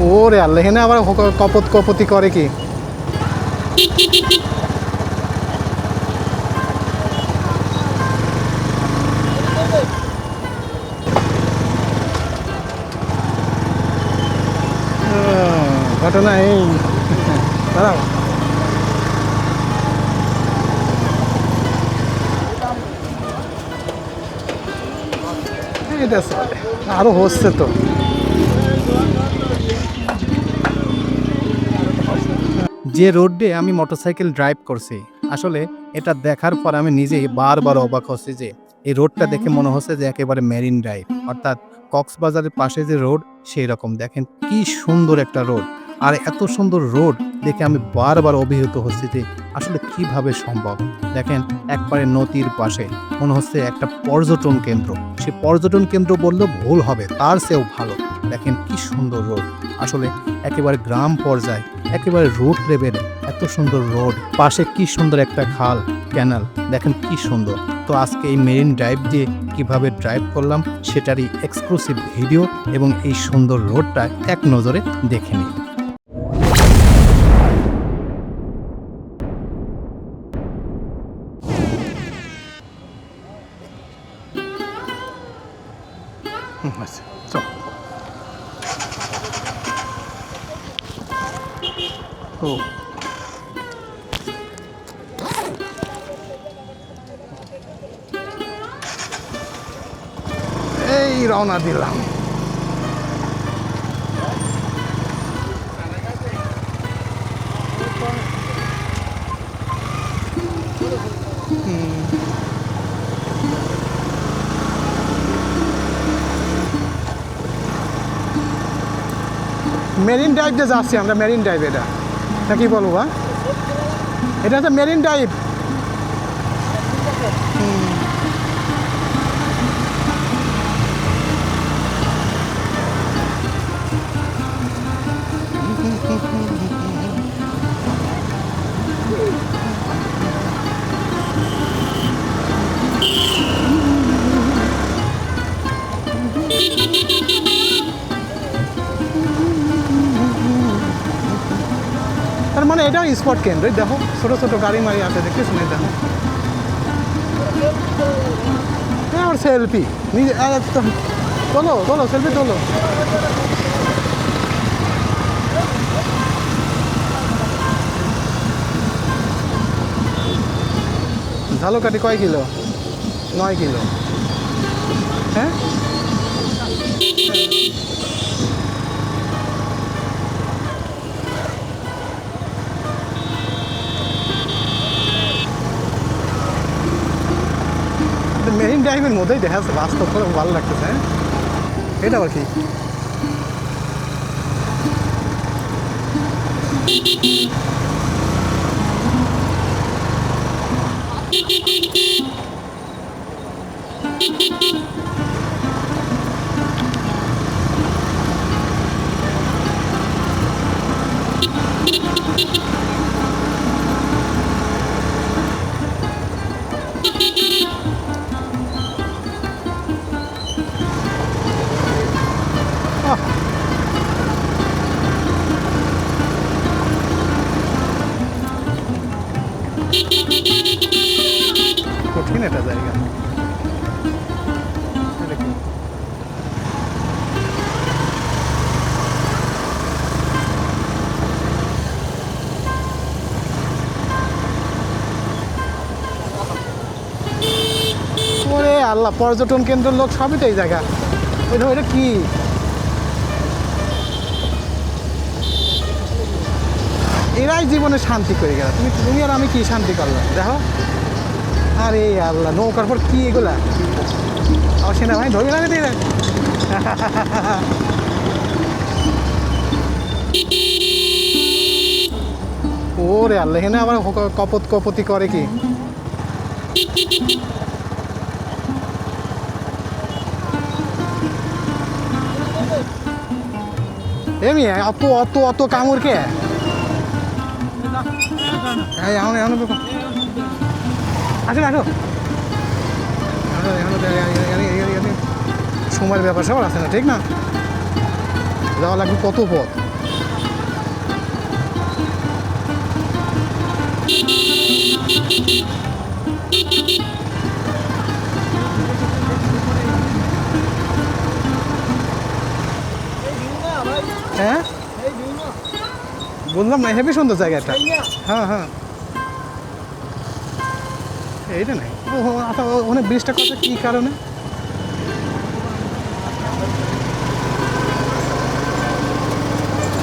ওরে আল্লাহ এখানে আবার কপত কপতি করে কি? ঘটনা এই। দাঁড়াও। এটা হচ্ছে তো। যে রোড আমি মোটরসাইকেল ড্রাইভ করছি, আসলে এটা দেখার পর আমি নিজেই বারবার অবাক হচ্ছি যে এই রোডটা দেখে মনে হচ্ছে যে একেবারে মেরিন ড্রাইভ অর্থাৎ কক্সবাজারের পাশে যে রোড সেই রকম দেখেন কি সুন্দর একটা রোড, আর এত সুন্দর রোড দেখে আমি বারবার অভিভূত হচ্ছি যে আসলে কীভাবে সম্ভব? দেখেন একবারে নদীর পাশে মনে হচ্ছে একটা পর্যটন কেন্দ্র, সে পর্যটন কেন্দ্র বললেও ভুল হবে, তার চেয়েও ভালো। দেখেন কি সুন্দর রোড। আসলে একেবারে গ্রাম পর্যায়ে একেবারে রোড লেভেলে এত সুন্দর রোড পাশে কি সুন্দর একটা খাল ক্যানাল দেখেন কি সুন্দর তো আজকে এই মেরিন ড্রাইভ দিয়ে কীভাবে ড্রাইভ করলাম সেটারই এক্সক্লুসিভ ভিডিও এবং এই সুন্দর রোডটা এক নজরে দেখে নিই আচ্ছা, চল। ও। এই রওনা দিলাম। মেরিন ড্রাইভ দিয়ে যাচ্ছি আমরা মেরিন ড্রাইভ এটা। তা কি বলব এটা হচ্ছে মেরিন ড্রাইভ। মানে স্পট কেন্দ্র, দেখো, ছোট ছোট গাড়ি মারি আছে দেখতেছ না এই দেখো। হ্যাঁ আমার সেলফি নিজে তোলো তোলো সেলফি তোলো। ঝালকাঠি কয় কিলো? নয় কিলো হ্যাঁ মেরিন ড্রাইভের মধ্যেই দেখা যাচ্ছে বাস্তব করে ভালো লাগতেছে হ্যাঁ এটা আবার কি। আল্লাহ, পর্যটন কেন্দ্রের লোক সবই তো এই জায়গা। এটা ওইটা কি? এরাই জীবনে শান্তি করে গেল। তুমি তুমি আর আমি কি শান্তি করলাম? দেখো। আরে আল্লাহ, নৌকার পর কি এগুলা? আমার সেনাবাহিনী ধরবে না রে ওরে আল্লাহ, এখানে আবার কপত কপতি করে কি? এমি অত অত অত কামড় কে আসুন আসো সময়ের ব্যাপার সবার আছে না ঠিক না যাওয়া লাগবে কত পথ বললাম না হেভি সুন্দর জায়গাটা হ্যাঁ হ্যাঁ। এইটা নাই। ও আচ্ছা ওখানে ব্রিজটা করছে কী কারণে?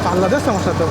পাল্লাদের সমস্যা তো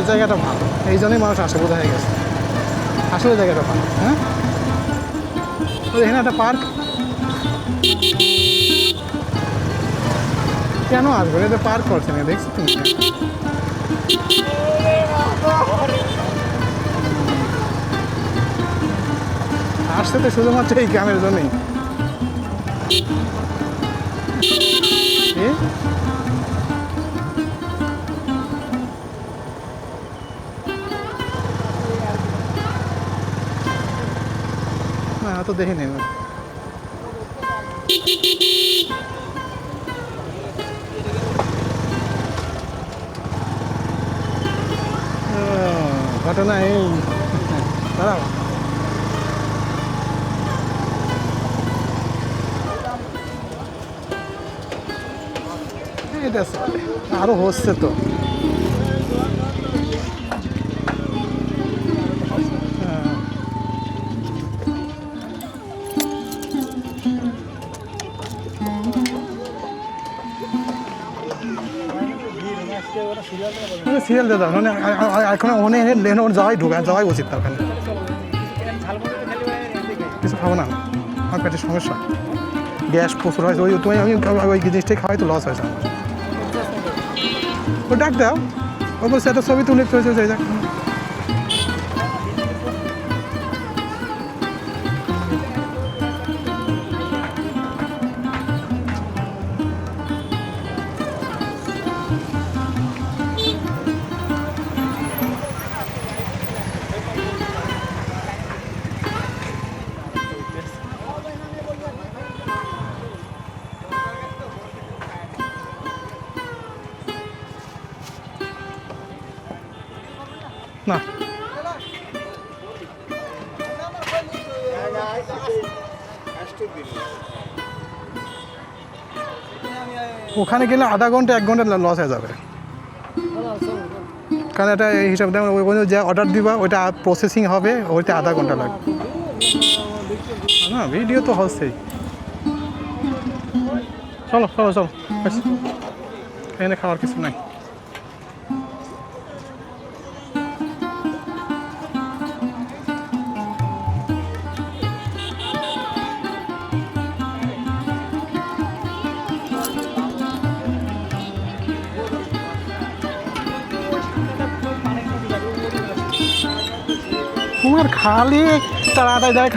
এই জায়গাটা ভালো। এই জন্যই মানুষ আসে বোঝা হয়ে গেছে। আসলে জায়গাটা ভালো হ্যাঁ? ওই এখানে একটা পার্ক। কেন আসবে? এটা পার্ক করছে না, দেখছি তুমি। আসছে তো শুধুমাত্র এই গ্রামের জন্যই। না তো দেখি নেই ঘটনা এই। দাঁড়াও। আরও হচ্ছে তো। সিরিয়াল দাদা মানে এখন অনেক লেন ওর যাওয়াই ঢুকা, যাওয়াই উচিত তার ওখানে কিছু খাব না, আমার পেটের সমস্যা। গ্যাস প্রচুর হয় ওই তুমি আমি ওই জিনিসটাই খাওয়াই তো লস হয়েছে। আমার ও ডাক দাও, ও বলছে একটা ছবি তুলে চলে চলে যাক ওখানে গেলে আধা ঘণ্টা, এক ঘণ্টা লস হয়ে যাবে। কারণ এটা এই হিসাবে যে অর্ডার দিবা, ওইটা প্রসেসিং হবে, ওইটা আধা ঘণ্টা লাগবে। না ভিডিও তো হচ্ছেই চলো চলো চলো। এখানে খাওয়ার কিছু নাই। তোমার খালি তাড়াতাড়ি দেখ।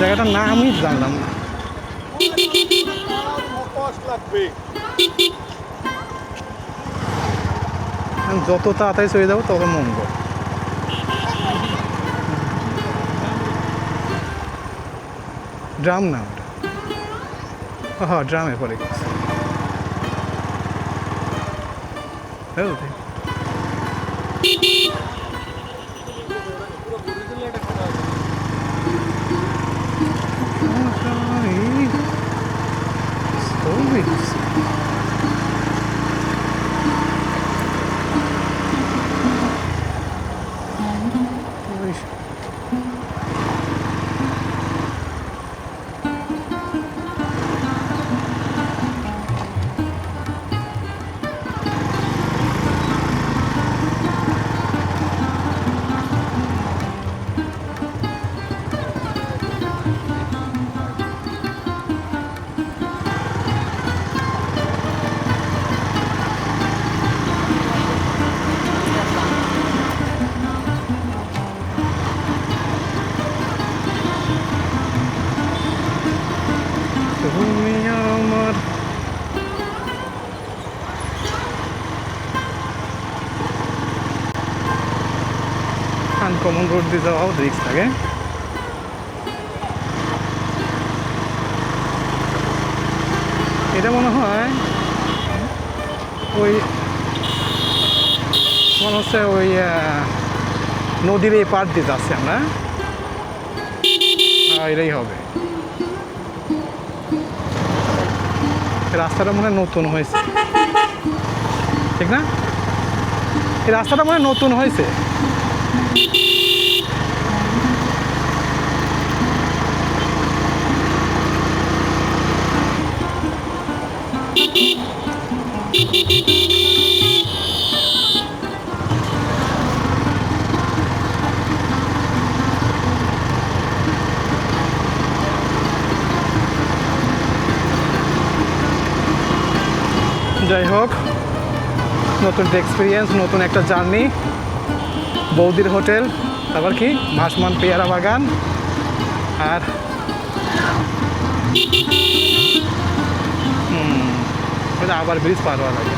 জায়গাটার নামই জানলাম না। যত তাড়াতাড়ি চলে যাব, তত মঙ্গল ড্রাম না ওটা হ্যাঁ ড্রামে পড়ে গেছে হ্যাঁ, ওটাই। দিয়ে যাওয়াও রিক্স থাকে। এটা মনে হয় ওই মনে হচ্ছে ওই নদীর এই পার দিয়ে যাচ্ছে আমরা। এটাই হবে। রাস্তাটা মনে নতুন হয়েছে। ঠিক না? এই রাস্তাটা মনে নতুন হয়েছে। নতুন একটা এক্সপিরিয়েন্স নতুন একটা জার্নি বৌদির হোটেল, তারপর কি? ভাসমান পেয়ারা বাগান। আর আবার ব্রিজ পার হওয়া লাগে।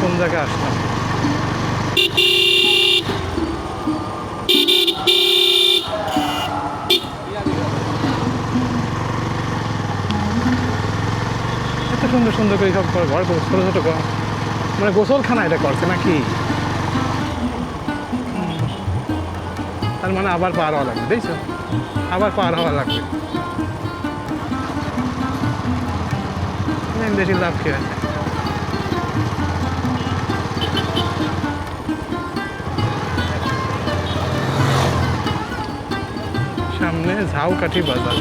কোন জায়গায় আসলাম এত সুন্দর সুন্দর করে সব ঘর ঘর ছোটো ছোটো ঘর মানে গোসলখানা এটা করছে নাকি তার মানে আবার পার হওয়া লাগবে, দেখছ? আবার পার হওয়া লাগবে। বেশি লাভ কি আছে? সামনে ঝাউকাঠি বাজার।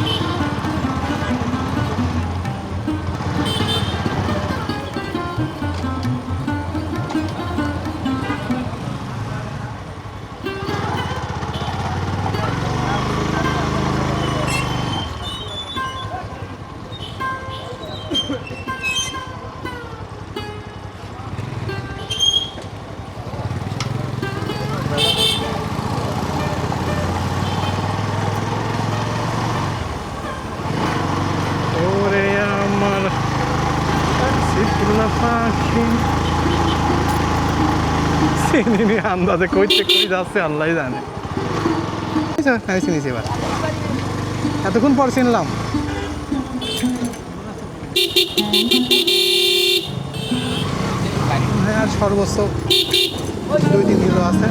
আল্লাহ জানে আমি চিনিছি এবার এতক্ষণ পর চিনলাম হ্যাঁ সর্বোচ্চ দুই তিন কিলো আছে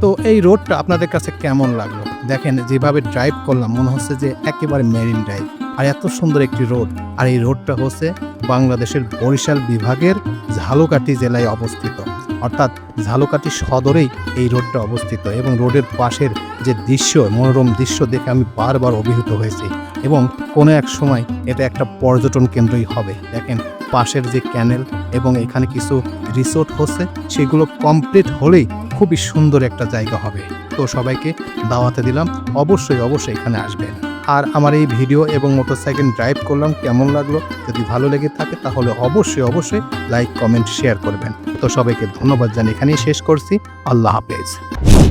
তো এই রোডটা আপনাদের কাছে কেমন লাগল? দেখেন, যেভাবে ড্রাইভ করলাম, মনে হচ্ছে যে একেবারে মেরিন ড্রাইভ আর এত সুন্দর একটি রোড। আর এই রোডটা হচ্ছে বাংলাদেশের বরিশাল বিভাগের ঝালকাঠি জেলায় অবস্থিত। অর্থাৎ ঝালকাঠি সদরেই এই রোডটা অবস্থিত এবং রোডের পাশের যে দৃশ্য, মনোরম দৃশ্য দেখে আমি বারবার অভিভূত হয়েছি এবং কোনো এক সময় এটা একটা পর্যটন কেন্দ্রই হবে। দেখেন, পাশের যে ক্যানেল এবং এখানে কিছু রিসোর্ট হচ্ছে, সেগুলো কমপ্লিট হলেই খুবই সুন্দর একটা জায়গা হবে। তো সবাইকে দাওয়াতে দিলাম। অবশ্যই অবশ্যই এখানে আসবেন। আর আমার এই ভিডিও এবং মোটরসাইকেল ড্রাইভ করলাম, কেমন লাগল? যদি ভালো লেগে থাকে তাহলে অবশ্যই অবশ্যই লাইক কমেন্ট শেয়ার করবেন। তো সবাইকে ধন্যবাদ জানিয়ে এখানেই শেষ করছি। আল্লাহ হাফেজ।